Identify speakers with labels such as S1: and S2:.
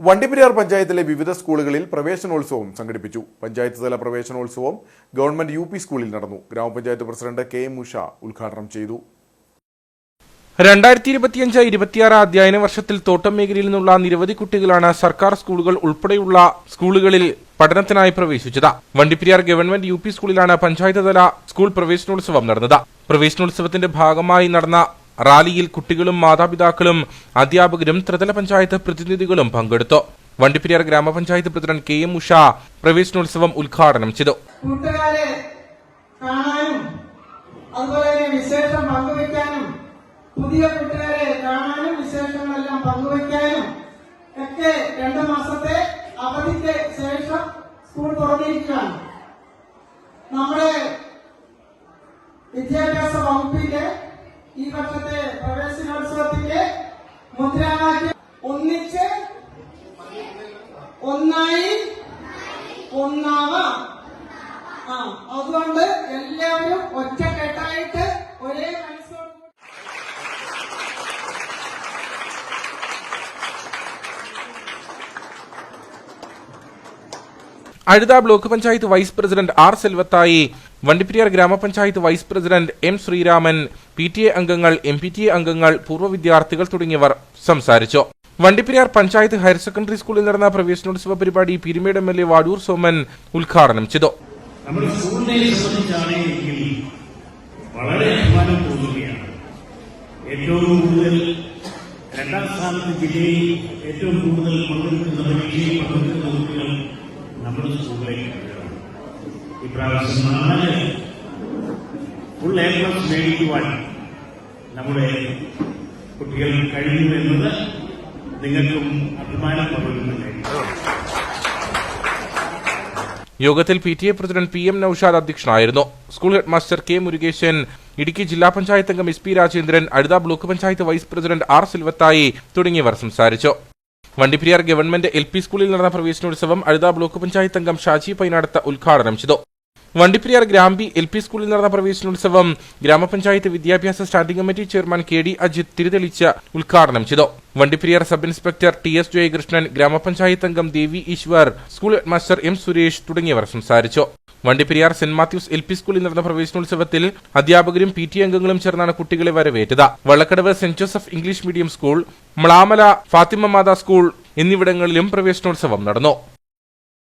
S1: വണ്ടിപ്പെരിയാർ പഞ്ചായത്തിലെ വിവിധ സ്കൂളുകളിൽ പ്രവേശനോത്സവം സംഘടിപ്പിച്ചു. പഞ്ചായത്ത് തല പ്രവേശനോത്സവം ഗവൺമെന്റ് യു പി സ്കൂളിൽ നടന്നു. ഗ്രാമപഞ്ചായത്ത് പ്രസിഡന്റ് കെ എം ഉഷ ഉദ്ഘാടനം ചെയ്തു.
S2: രണ്ടായിരത്തി ഇരുപത്തിയഞ്ച് ഇരുപത്തിയാറ് അധ്യയന വർഷത്തിൽ തോട്ടം മേഖലയിൽ നിന്നുള്ള നിരവധി കുട്ടികളാണ് സർക്കാർ സ്കൂളുകൾ ഉൾപ്പെടെയുള്ള സ്കൂളുകളിൽ പഠനത്തിനായി പ്രവേശിച്ചത്. വണ്ടിപ്പെരിയാർ ഗവൺമെന്റ് യു പി സ്കൂളിലാണ് പഞ്ചായത്ത് തല സ്കൂൾ പ്രവേശനോത്സവം നടന്നത്. പ്രവേശനോത്സവത്തിന്റെ ഭാഗമായി നടന്ന റാലിയിൽ കുട്ടികളും മാതാപിതാക്കളും അധ്യാപകരും ത്രിതല പഞ്ചായത്ത് പ്രതിനിധികളും പങ്കെടുത്തു. വണ്ടിപ്പെരിയാർ ഗ്രാമപഞ്ചായത്ത് പ്രസിഡന്റ് കെ എം ഉഷ പ്രവേശനോത്സവം ഉദ്ഘാടനം ചെയ്തു.
S3: കൂട്ടുകാരെ കാണാനും അതുപോലെ തന്നെ വിശേഷം പങ്കുവെക്കാനും പുതിയ കൂട്ടുകാരെ കാണാനും വിശേഷങ്ങളെല്ലാം പങ്കുവെക്കാനും ഒക്കെ രണ്ടു മാസത്തെ അവധിക്ക് ശേഷം സ്കൂൾ തുറന്നിരിക്കുകയാണ്. നമ്മുടെ വിദ്യാഭ്യാസ വകുപ്പിന്റെ ഈ വർഷത്തെ പ്രവേശനോത്സവത്തിന്റെ മുദ്രാവാക്യം ഒന്നിച്ച് ഒന്നായി ഒന്നാവാം. ആ അതുകൊണ്ട് എല്ലാവരും ഒറ്റക്കെട്ടായിട്ട്
S2: Azhutha block panchayat vice president R Selvathai Vandiperiyar ഗ്രാമപഞ്ചായത്ത് vice president M Sreeraman P T A അംഗങ്ങൾ എം പി ടി എ അംഗങ്ങൾ പൂർവ വിദ്യാർത്ഥികൾ തുടങ്ങിയവർ സംസാരിച്ചു. വണ്ടിപ്പെരിയാർ പഞ്ചായത്ത് ഹയർ സെക്കൻഡറി സ്കൂളിൽ നടന്ന പ്രവേശനോത്സവ പരിപാടി Peermade M L A Vadoor Soman ഉദ്ഘാടനം ചെയ്തു.
S4: വളരെ ഏറ്റവും കൂടുതൽ രണ്ടാം ഏറ്റവും സ്കൂളിലേക്ക് വരികയാണ്. ഇപ്രാവശ്യം നാല് ഫുൾ എ പ്ലസ് മേടിക്കുവാൻ നമ്മുടെ കുട്ടികൾ കഴിഞ്ഞു എന്നത് നിങ്ങൾക്കും അഭിമാനം
S2: യോഗത്തിൽ P T A president P M Noushad അധ്യക്ഷനായിരുന്നു school head master K Murugesan Idukki ജില്ലാ പഞ്ചായത്ത് അംഗം S P Rajendran Azhutha block panchayat vice president R Silvathai തുടങ്ങിയവർ സംസാരിച്ചു വണ്ടിപ്പെരിയാർ ഗവൺമെന്റ് എൽ പി സ്കൂളിൽ നടന്ന പ്രവേശനോത്സവം അഴുത ബ്ലോക്ക് പഞ്ചായത്ത് അംഗം ഷാജി പൈനാടത്ത് ഉദ്ഘാടനം ചെയ്തു. വണ്ടിപ്പെരിയാർ ഗ്രാമ്പി എൽ പി സ്കൂളിൽ നടന്ന പ്രവേശനോത്സവം ഗ്രാമപഞ്ചായത്ത് വിദ്യാഭ്യാസ standing committee chairman K D Ajith തിരിതെളിച്ച് ഉദ്ഘാടനം ചെയ്തു. Vandiperiyar sub inspector T S Jayakrishnan ഗ്രാമപഞ്ചായത്ത് അംഗം Devi Eshwar school headmaster M Suresh തുടങ്ങിയവർ സംസാരിച്ചു. Vandiperiyar Saint Matthews L P സ്കൂളിൽ നടന്ന പ്രവേശനോത്സവത്തിൽ അധ്യാപകരും പി ടി അംഗങ്ങളും ചേർന്നാണ് കുട്ടികളെ വരവേറ്റത്. Vallakkadavu Saint Joseph English medium school Mlamala Fatima Mata school എന്നിവിടങ്ങളിലും പ്രവേശനോത്സവം നടന്നു.